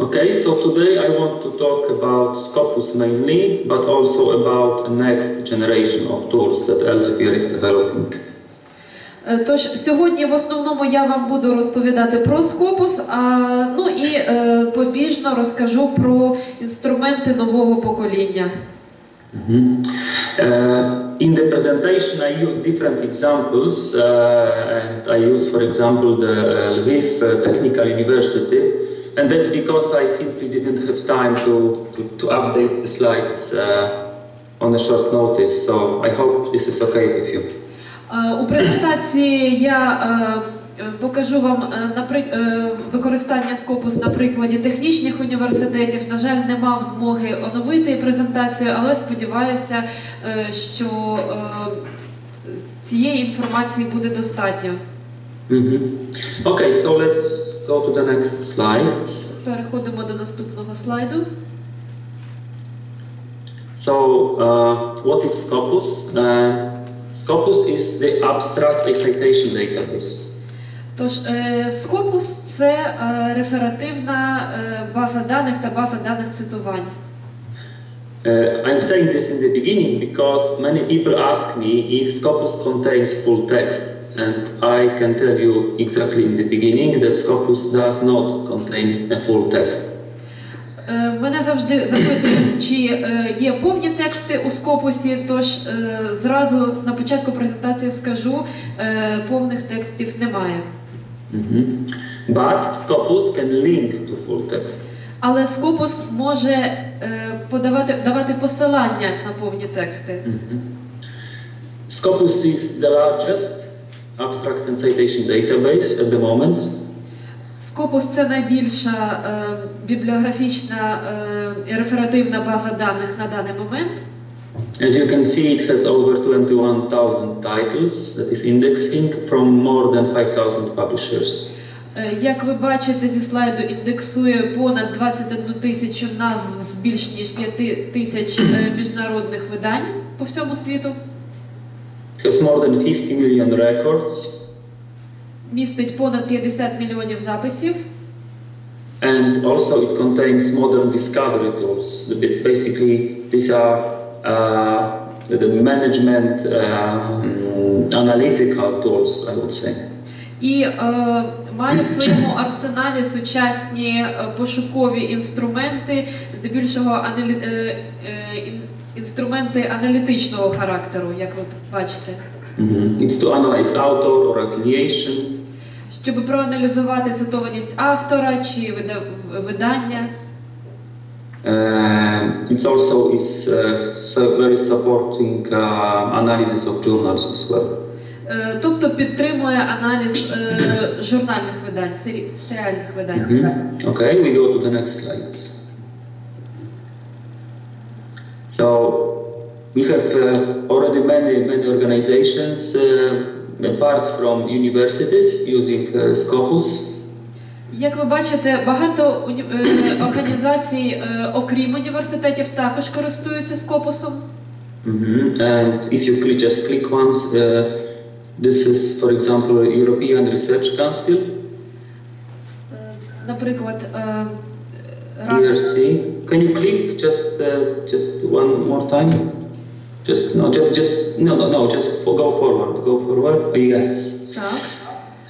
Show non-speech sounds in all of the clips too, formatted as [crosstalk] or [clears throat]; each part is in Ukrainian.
Okay, so today I want to talk about Scopus mainly, but also about the next generation of tools that Elsevier is developing. Е, Тож сьогодні в основному я вам буду розповідати про Scopus, а ну і е, побіжно розкажу про інструменти нового покоління. Mm -hmm. Uh, in the presentation, I use different examples, uh, and I use, for example, the uh, Lviv uh, Technical University, and that's because I simply didn't have time to, to, to update the slides uh, on a short notice. So I hope this is okay with you. Е, У презентації я е, покажу вам е, використання Scopus на прикладі технічних університетів. На жаль, не мав змоги оновити презентацію, але сподіваюся, що цієї інформації буде достатньо. Mhm. Okay, so let's go to the next slide. Переходимо до наступного слайду. So, uh, what is Scopus? Uh, Scopus is the abstract citation database. Тож е, Scopus – це е, реферативна е, база даних та база даних цитувань. Uh, I'm saying this in the beginning because many people ask me if Scopus contains full text, and I can tell you exactly in the beginning that Scopus does not contain a full text. Е, Мене завжди запитують, чи е, є повні тексти у скопусі, тож е, зразу на початку презентації скажу, повних текстів немає. But Scopus can link to full text. Але скопус може подавати давати посилання на повні тексти. Scopus is the largest abstract and citation database at the moment. Скопус це найбільша е, бібліографічна е, і реферативна база даних на даний момент. As you can see, it has over 21,000 titles that is indexing from more than 5,000 publishers. Е, Як ви бачите зі слайду, індексує понад 21 тисячу назв з більш ніж 5 тисяч міжнародних видань по всьому світу. Has more than 50 million records, Містить понад 50 мільйонів записів. and also it contains modern discovery tools. Basically, these are uh, the management um, analytical tools, I would say. І е, має в своєму арсеналі сучасні е, пошукові інструменти, здебільшого аналі... е, е, ін- інструменти аналітичного характеру, як ви бачите. It's to analyze author or affiliation, Щоб проаналізувати цитованість автора чи вида- видання. Uh, it also is uh, very supporting uh, analysis of journals as well. Е, Тобто підтримує аналіз е, журнальних видань, серіальних видань. Mhm. Okay, we go to the next slide. So we have uh, already many many organizations uh, apart from universities using uh, Scopus. Як ви бачите, багато е, організацій, е, окрім університетів, також користуються скопусом. Mhm. And if you click, just click once, uh, this is, for example, European Research Council, Е, Наприклад, е, ERC. Can you click just uh, just one more time? Just no, just just no no no, just for, go forward, go forward. Yes. так,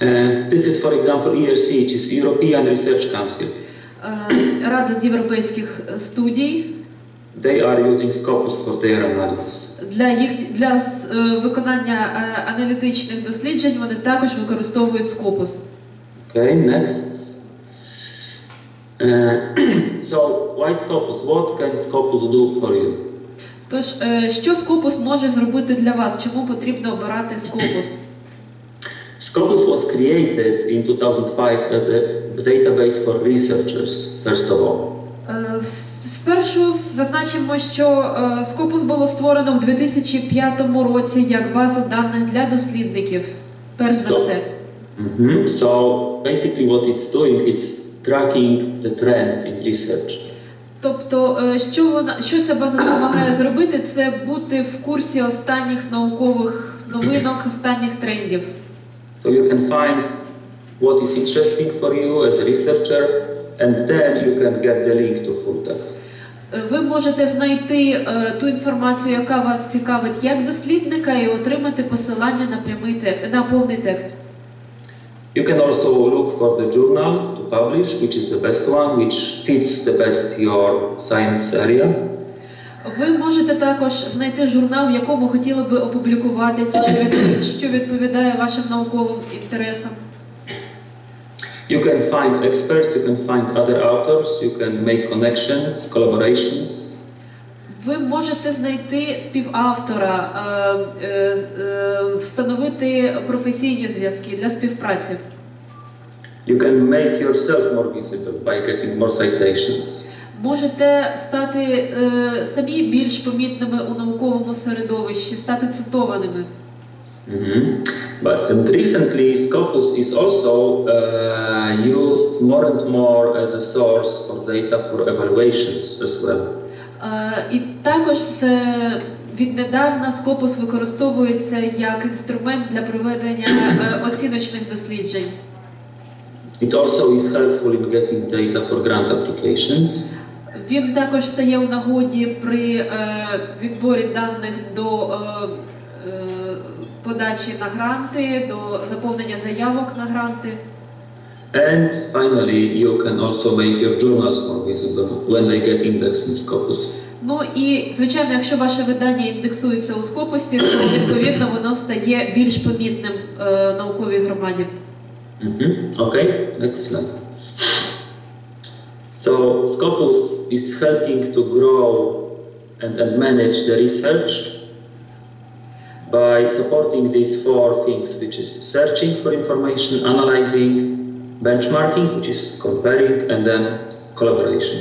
Uh, this is, for example, ERC, which is European Research Council. е, Рада з європейських студій. They are using Scopus for their analysis. Для їх для е, виконання е, аналітичних досліджень вони також використовують скопус. Okay, next. Uh, [clears throat] so, why Scopus? What can Scopus do for you? Тож, е, що скопус може зробити для вас? Чому потрібно обирати скопус? [clears throat] Scopus was created in 2005 as a database for researchers, first of all. Е, Спершу зазначимо, що е, скопус було створено в 2005 році як база даних для дослідників. Перш за все. Mhm. So, basically, what it's doing, it's tracking the trends in research. Тобто, е, що вона що ця база допомагає зробити, це бути в курсі останніх наукових новинок, останніх трендів. So, you can find what is interesting for you as a researcher, and then you can get the link to full text. Е, Ви можете знайти е, ту інформацію, яка вас цікавить як дослідника, і отримати посилання на прямий текст на повний текст. You can also look for the journal publish, which is the best one, which fits the best your science area. Ви можете також знайти журнал, в якому хотіли би опублікуватися, що відповідає, [coughs] що відповідає вашим науковим інтересам. You can find experts, you can find other authors, you can make connections, collaborations. Ви можете знайти співавтора, е, е, е, встановити професійні зв'язки для співпраці. You can make yourself more visible by getting more citations. Можете стати е, самі більш помітними у науковому середовищі, стати цитованими. Mhm. But and recently, Scopus is also uh, used more and more as a source for data for evaluations as well. Е, І також віднедавна Scopus використовується як інструмент для проведення е, оціночних досліджень. It also is helpful in getting data for grant applications. Він також стає у нагоді при е, відборі даних до е, е, подачі на гранти, до заповнення заявок на гранти. And finally, you can also make your journals more visible when they get indexed in Scopus. Ну і звичайно, якщо ваше видання індексується у Скопусі, то відповідно воно стає більш помітним е, науковій громаді. Mhm. Okay, next slide. So Scopus is helping to grow and, and manage the research by supporting these four things, which is searching for information, analyzing, benchmarking, which is comparing, and then collaboration.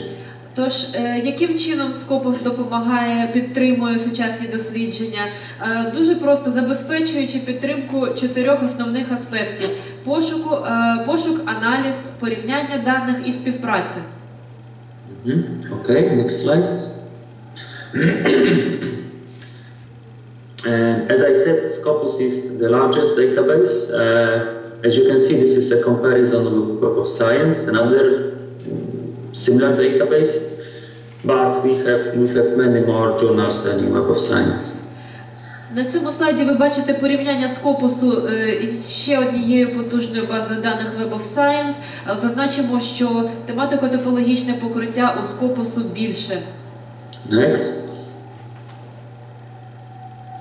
Тож, е, яким чином Скопус допомагає, підтримує сучасні дослідження? Е, Дуже просто забезпечуючи підтримку чотирьох основних аспектів: пошуку, е, пошук, аналіз, порівняння даних і співпраця. Mhm. Okay, next slide. And as I said, Scopus is the largest database. Uh, as you can see, this is a comparison with of Science, another mm, similar database, but we have, we have many more journals than in Web of Science. На цьому слайді ви бачите порівняння Скопусу е, із ще однією потужною базою даних Web of Science. Зазначимо, що тематико-топологічне покриття у Скопусу більше. Next.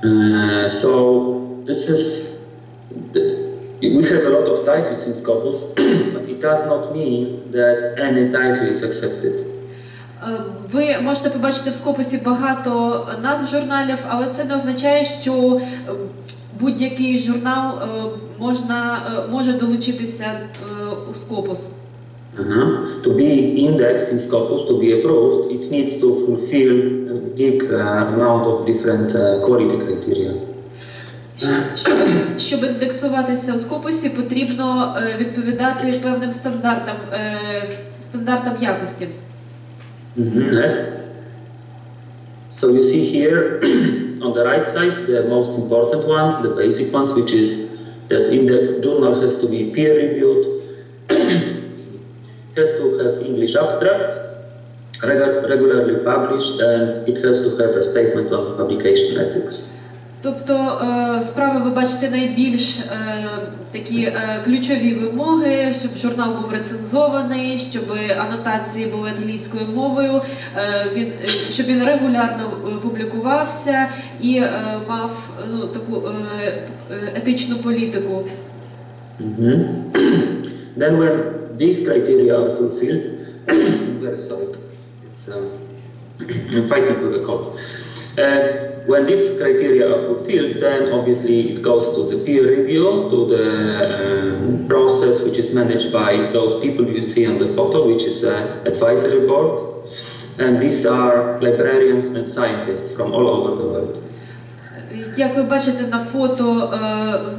Uh, so this is the- we have a lot of titles in Scopus, [clears throat] but it does not mean that any title is accepted. Е, Ви можете побачити в Скопусі багато назв журналів, але це не означає, що е, будь-який журнал е, можна, може долучитися у Скопус. Uh-huh. To be indexed in Scopus, to be approved, it needs to fulfill a big uh, amount of different uh, quality criteria. Щоб, щоб індексуватися у Скопусі, потрібно відповідати певним стандартам, стандартам якості. Mhm, Next. So you see here [clears throat] on the right side the most important ones, the basic ones, which is that in the journal has to be peer reviewed, [clears throat] has to have English abstracts, regu- regularly published, and it has to have a statement on publication ethics. Тобто е, справи ви бачите найбільш е, такі е, ключові вимоги, щоб журнал був рецензований, щоб анотації були англійською мовою, щоб він регулярно публікувався і мав ну, таку етичну політику. Then when these criteria are fulfilled, very sorry, it's, [clears throat] um, fighting with a cold. Uh, when these criteria are fulfilled, then obviously it goes to the peer review, to the um, process which is managed by those people you see on the photo, which is an advisory board. And these are librarians and scientists from all over the world. Як ви бачите на фото, е,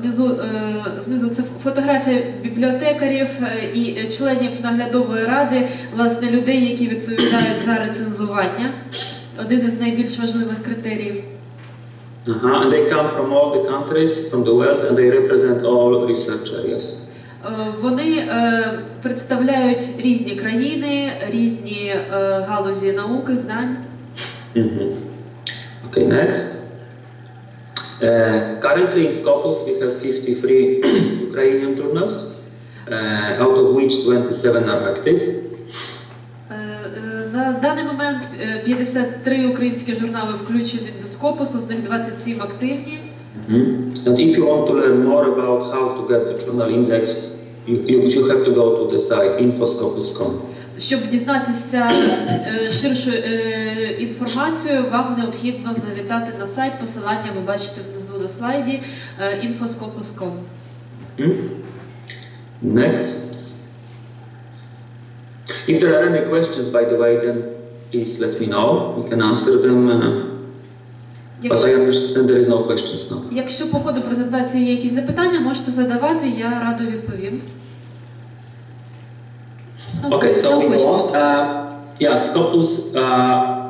внизу е, знизу це фотографія бібліотекарів е, і е, членів наглядової ради, власне, людей, які відповідають за рецензування. Один із найбільш важливих критеріїв. Uh-huh. And they come from all the countries, from the world, and they represent all research areas. Вони е, представляють різні країни, різні е, галузі науки, знань. Mhm. Okay, next. Uh, currently in Scopus we have 53 Ukrainian journals, uh, out of which 27 are active. Е, е, На даний момент е, 53 українські журнали включені до Скопусу, з них 27 активні. Mhm. And if you want to learn more about how to get the journal indexed, you, you, have to go to the site infoscopus.com. Щоб дізнатися е, ширшу е, інформацію, вам необхідно завітати на сайт. Посилання ви бачите внизу на слайді е, infoscopus.com. Hmm? Next. If there are any questions, by the way, then please let me know. We can answer them. Uh, but I Якщо, understand there is no questions now. якщо по ходу презентації є якісь запитання, можете задавати, я радо відповім. Ну, Okay, so no we go question. on. Uh, yeah, Scopus. Uh,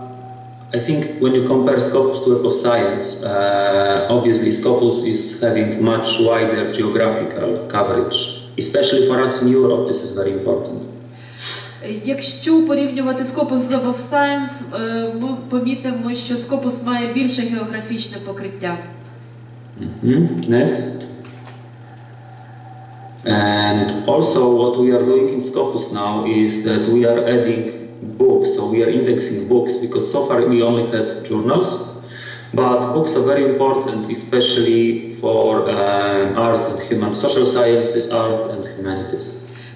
I think when you compare Scopus to Web of Science, uh, obviously Scopus is having much wider geographical coverage. Especially for us in Europe, this is very important. Якщо порівнювати Scopus з Web of Science, е, ми помітимо, що Scopus має більше географічне покриття. Mhm. Next. And also what we are doing in Scopus now is that we are adding books, so we are indexing books because so far we only had journals, but books are very important, especially for uh, arts and human social sciences, arts and humanities.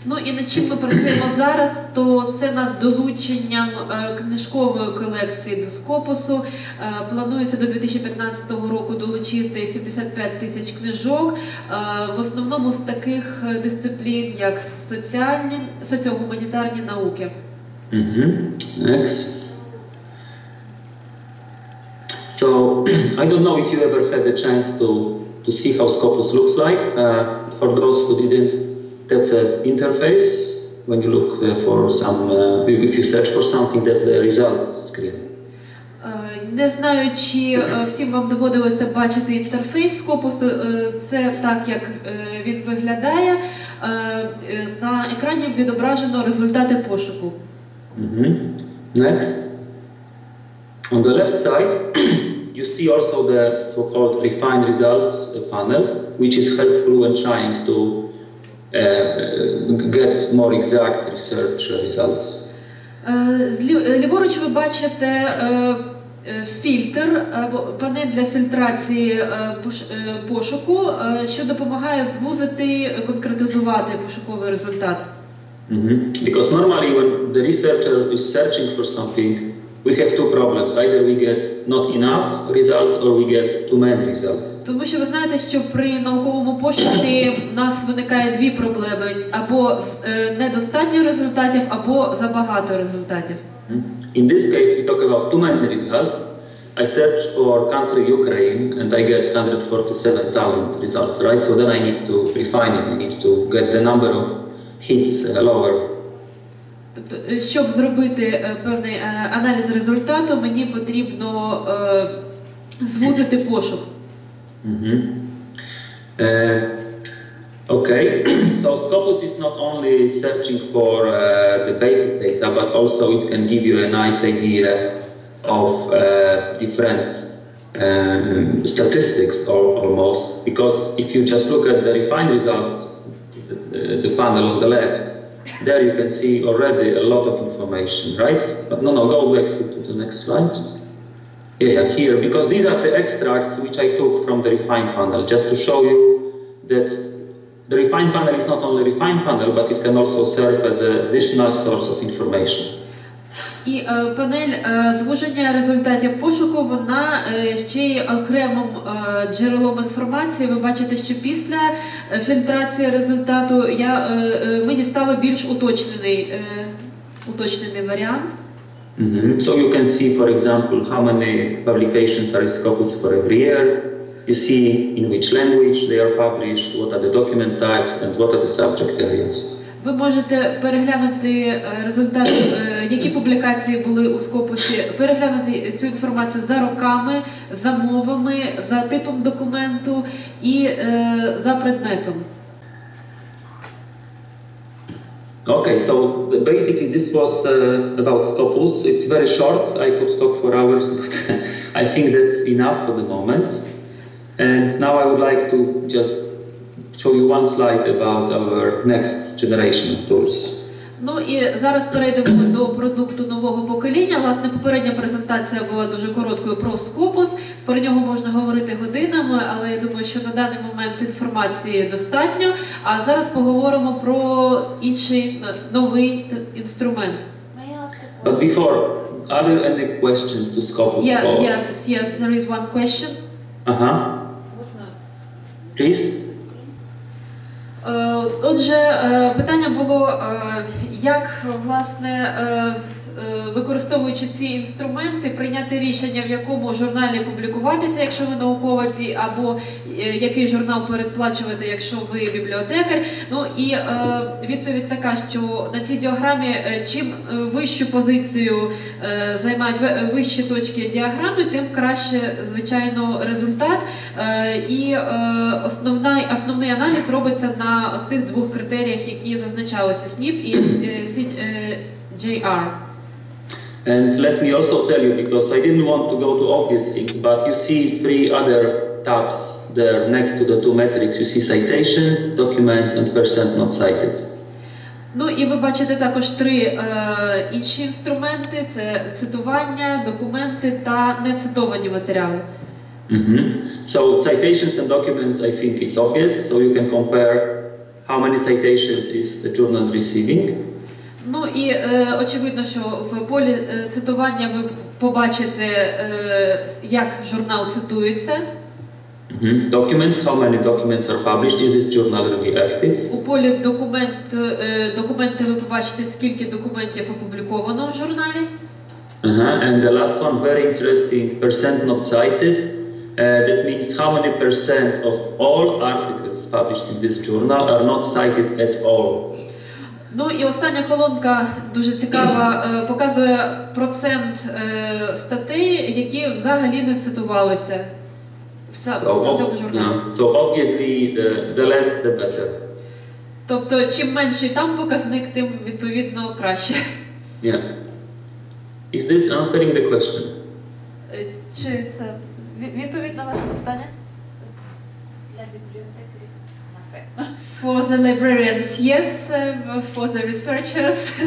Ну і над чим ми працюємо зараз, то це над долученням е, книжкової колекції до Скопусу. Е, Планується до 2015 року долучити 75 тисяч книжок, е, в основному з таких дисциплін, як соціальні, соціогуманітарні науки. So [clears throat] I don't know if you ever had a chance to, to see how Scopus looks like. Uh, for those who didn't, that's an interface. When you look uh, for some, uh, if you search for something, that's the results screen. Е, Не знаю, чи е, всім вам доводилося бачити інтерфейс Скопусу. Е, Це так, як е, він виглядає. Е, е, На екрані відображено результати пошуку. Mhm. Next. On the left side, you see also the so-called refined results uh, panel, which is helpful when trying to uh, get more exact research results. Е, е, Ліворуч ви бачите е, е, фільтр або панель для фільтрації е, пош- е, пошуку, е, що допомагає звузити, е, конкретизувати пошуковий результат. Mhm. Because normally when the researcher is searching for something, we have two problems. Either we get not enough results or we get too many results. Тому що ви знаєте, що при науковому пошуці в нас виникає дві проблеми: або е, недостатньо результатів, або забагато результатів. Mhm. In this case, we talk about too many results. I search for country Ukraine and I get 147,000 results, right? So then I need to refine it. I need to get the number of hits uh, lower. Тобто, е, щоб зробити е, певний е, аналіз результату, мені потрібно е, звузити пошук. Mhm. Uh, okay, so Scopus is not only searching for uh, the basic data, but also it can give you a nice idea of uh, different um, statistics al- almost. Because if you just look at the refined results, the, the panel on the left, there you can see already a lot of information, right? But no, no, go back to, the next slide. Yeah, yeah, here, because these are the extracts which I took from the refined panel, just to show you that the refined panel is not only refined panel, but it can also serve as an additional source of information. І е, панель е, звуження результатів пошуку вона е, ще й окремим е, джерелом інформації. Ви бачите, що після фільтрації результату я, е, е, ми дістали більш уточнений, е, уточнений варіант. Mhm. So you can see, for example, how many publications are Scopus for every year. You see in which language they are published, what are the document types, and what are the subject areas. Ви можете переглянути результати, які публікації були у Скопусі, переглянути цю інформацію за роками, за мовами, за типом документу і е, за предметом. Okay, so basically this was uh, about Scopus. It's very short. I could talk for hours, but I think that's enough for the moment. And now I would like to just show you one slide about our next generation of tools. Ну і зараз перейдемо до продукту нового покоління. Власне, попередня презентація була дуже короткою про Scopus. Про нього можна говорити годинами, але я думаю, що на даний момент інформації достатньо. А зараз поговоримо про інший е, новий інструмент. But before, are there any questions to Scopus? Yeah, yes, yes, there is one question. Uh-huh. Please. Е, Отже, е, питання було, е, як власне, використовуючи ці інструменти, прийняти рішення, в якому журналі публікуватися, якщо ви науковець, або е, який журнал передплачувати, якщо ви бібліотекар. Ну і е, відповідь така, що на цій діаграмі е, чим е, вищу позицію е, займають ви- вищі точки діаграми, тим краще, звичайно, результат. Е, І е, основна, основний аналіз робиться на цих двох критеріях, які зазначалися SNP і е, е, JR. And let me also tell you, because I didn't want to go to obvious things, but you see three other tabs there next to the two metrics. You see citations, documents, and percent not cited. Ну і ви бачите також три е, інші інструменти: це цитування, документи та нецитовані матеріали. Mhm. So citations and documents, I think, is obvious. So you can compare how many citations is the journal receiving. Ну і е, очевидно, що в полі е, цитування ви побачите, е, як журнал цитується. Mhm. Documents, how many documents are published? Is this journal really active? У полі документ, е, документи ви побачите, скільки документів опубліковано в журналі. Uh-huh. And the last one, very interesting, percent not cited. Uh, that means how many percent of all articles published in this journal are not cited at all. Ну і остання колонка дуже цікава, е, показує процент е, статей, які взагалі не цитувалися в цьому журналі. So obviously, the, the less, the better. Тобто, чим менший там показник, тим відповідно краще. Yeah. Is this answering the question? Е, Чи це відповідь на ваше питання? Для напевно. For the librarians, yes, е, for the researchers. [laughs]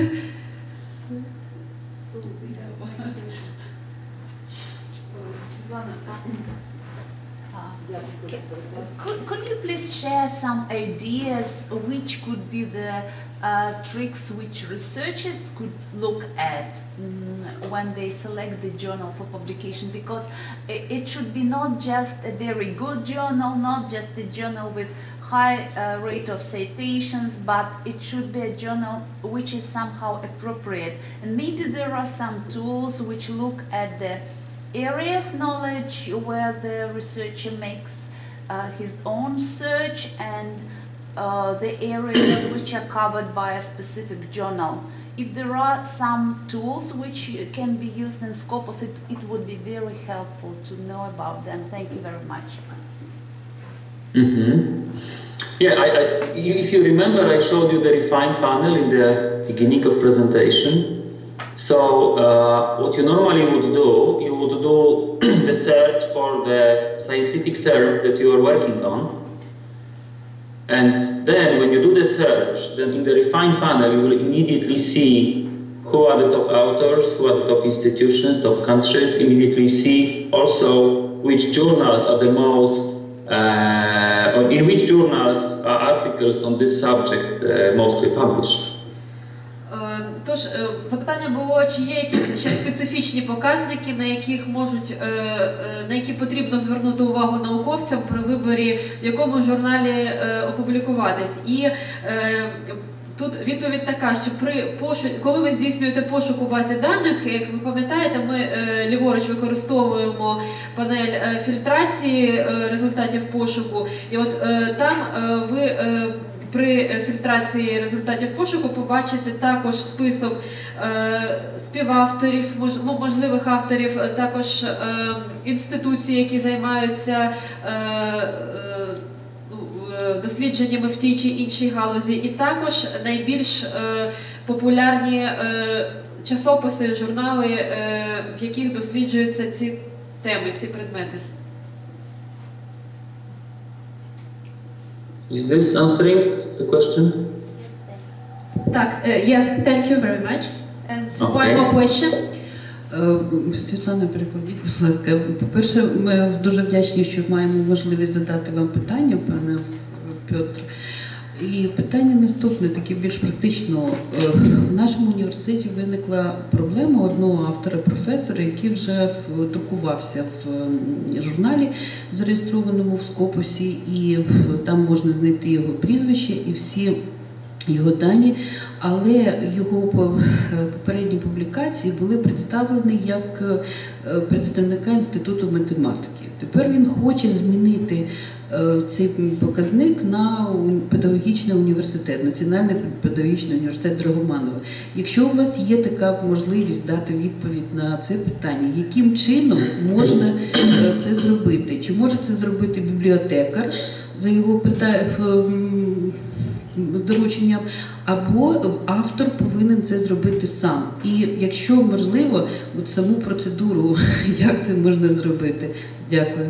Could, could you please share some ideas which could be the uh, tricks which researchers could look at mm, when they select the journal for publication? Because it, it should be not just a very good journal, not just a journal with high uh, rate of citations, but it should be a journal which is somehow appropriate. And maybe there are some tools which look at the area of knowledge where the researcher makes uh, his own search and uh, the areas [coughs] which are covered by a specific journal. If there are some tools which can be used in Scopus, it, it would be very helpful to know about them. Thank you very much. Mm-hmm. Yeah, I, I, if you remember, I showed you the refine panel in the beginning of presentation. So uh, what you normally would do, you would do [clears throat] the search for the scientific term that you are working on. And then when you do the search, then in the refine panel, you will immediately see who are the top authors, who are the top institutions, top countries, immediately see also which journals are the most, or in which journals are articles on this subject uh, mostly published. Е, Тож е, запитання було, чи є якісь ще специфічні показники, на яких можуть е, на які потрібно звернути увагу науковцям при виборі, в якому журналі опублікуватись. І тут відповідь така, що при пошу... коли ви здійснюєте пошук у базі даних, як ви пам'ятаєте, ми е, ліворуч використовуємо панель е, фільтрації е, результатів пошуку, і от е, там е, ви. е, при фільтрації результатів пошуку побачите також список е, співавторів, мож, ну, можливих авторів, також е, інституції, які займаються е, е, дослідженнями в тій чи іншій галузі, і також найбільш е, популярні е, часописи, журнали, е, в яких досліджуються ці теми, ці предмети. Is this answering the question? Так, yeah, thank you very much. And Okay. one more question. Світлана, перекладіть, будь ласка. По-перше, ми дуже вдячні, що маємо можливість задати вам питання, пане Петр. І питання наступне, таке більш практично. Е, В нашому університеті виникла проблема одного автора, професора, який вже друкувався в журналі, зареєстрованому в Скопусі, і там можна знайти його прізвище і всі його дані, але його е, попередні публікації були представлені як е, представника інституту математики. Тепер він хоче змінити цей показник на педагогічний університет, Національний педагогічний університет Драгоманова. Якщо у вас є така можливість дати відповідь на це питання, яким чином можна е, це зробити? Чи може це зробити бібліотекар за його пита- в, м, дорученням, або автор повинен це зробити сам. І якщо можливо, от саму процедуру, [laughs] як це можна зробити. Дякую.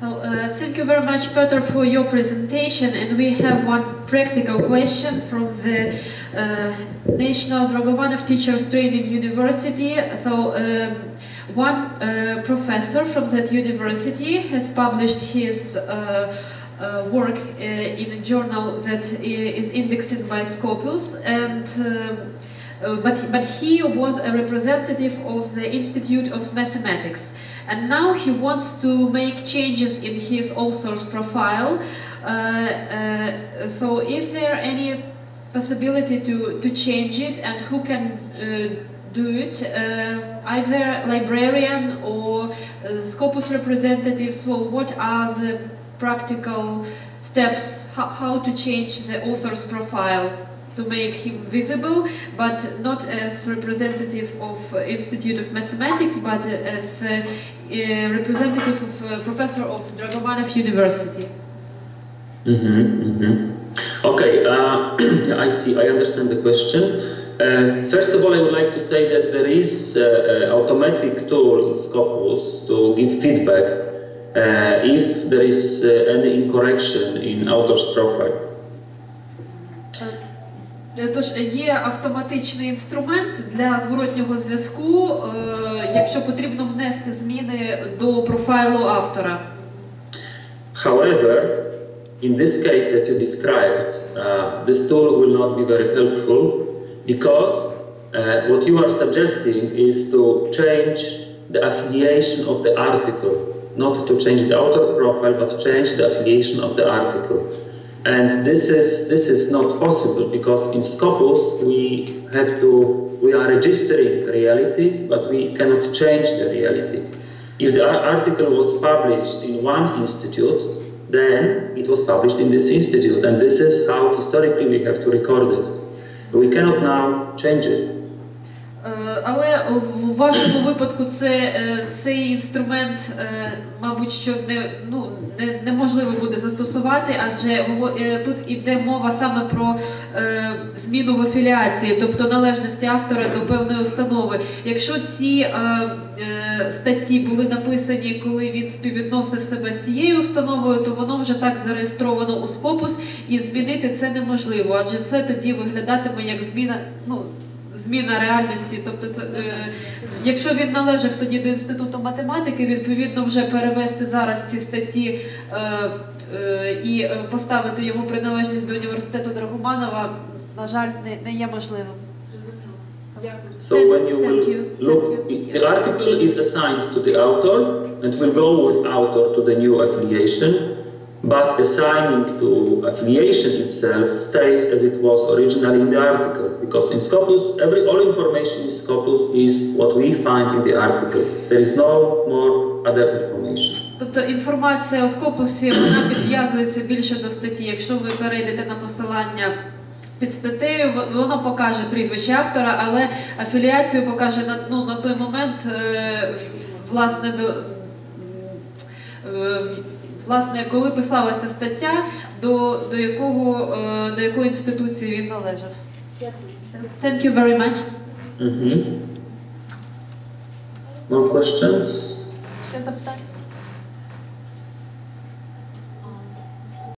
Well, uh, thank you very much, Peter, for your presentation. And we have one practical question from the uh, National Dragovanov Teachers Training University. So, um, one uh, professor from that university has published his uh, uh, work uh, in a journal that is indexed by Scopus, and um, but but he was a representative of the Institute of Mathematics, and now he wants to make changes in his author's profile. Uh, uh, so, is there any possibility to to change it, and who can uh, do it? Uh, either librarian or uh, Scopus representatives. So, what are the practical steps? How, how to change the author's profile? To make him visible, but not as representative of uh, Institute of Mathematics, but as uh, uh, representative of professor of Dragovanov University. Mm-hmm, mm-hmm. Okay, uh, yeah, [clears throat] I see, I understand the question. Uh, first of all, I would like to say that there is uh, automatic tool in Scopus to give feedback uh, if there is any incorrection in author's profile. Е, Тож є автоматичний інструмент для зворотнього зв'язку, е, якщо потрібно внести зміни до профайлу автора. However, in this case that you described, uh, this tool will not be very helpful because uh, what you are suggesting is to change the affiliation of the article, not to change the author profile, but change the affiliation of the article. And this is this is not possible because in Scopus we have to we are registering reality, but we cannot change the reality. If the ar- article was published in one institute, then it was published in this institute, and this is how historically we have to record it. We cannot now change it. Е, Але в Вашому випадку це, е, цей інструмент, е, мабуть, що не, ну, не, неможливо буде застосувати, адже е, тут іде мова саме про е, зміну в афіліації, тобто належності автора до певної установи. Якщо ці е, статті були написані, коли він співвідносив себе з тією установою, то воно вже так зареєстровано у Скопус, і змінити це неможливо, адже це тоді виглядатиме як зміна. ну, зміна реальності. Тобто, це, е, якщо він належав тоді до інституту математики, відповідно вже перевести зараз ці статті е, е, і е, поставити його приналежність до університету Драгоманова, на жаль, не, не є можливим. Дякую. So when you will look, the article is assigned to the author and will go with author to the new affiliation, but assigning to affiliation itself stays as it was originally in the article. Because in Scopus, every all information in Scopus is what we find in the article. There is no more other information. Тобто інформація у Скопусі вона підв'язується більше до статті. Якщо ви перейдете на посилання під статтею, воно покаже прізвище автора, але афіліацію покаже на, ну, на той момент, е, власне, до, е, власне, коли писалася стаття, до, до, якого, е, до якої інституції він належав. Thank you very much. Mm-hmm. No questions? Ще запитання?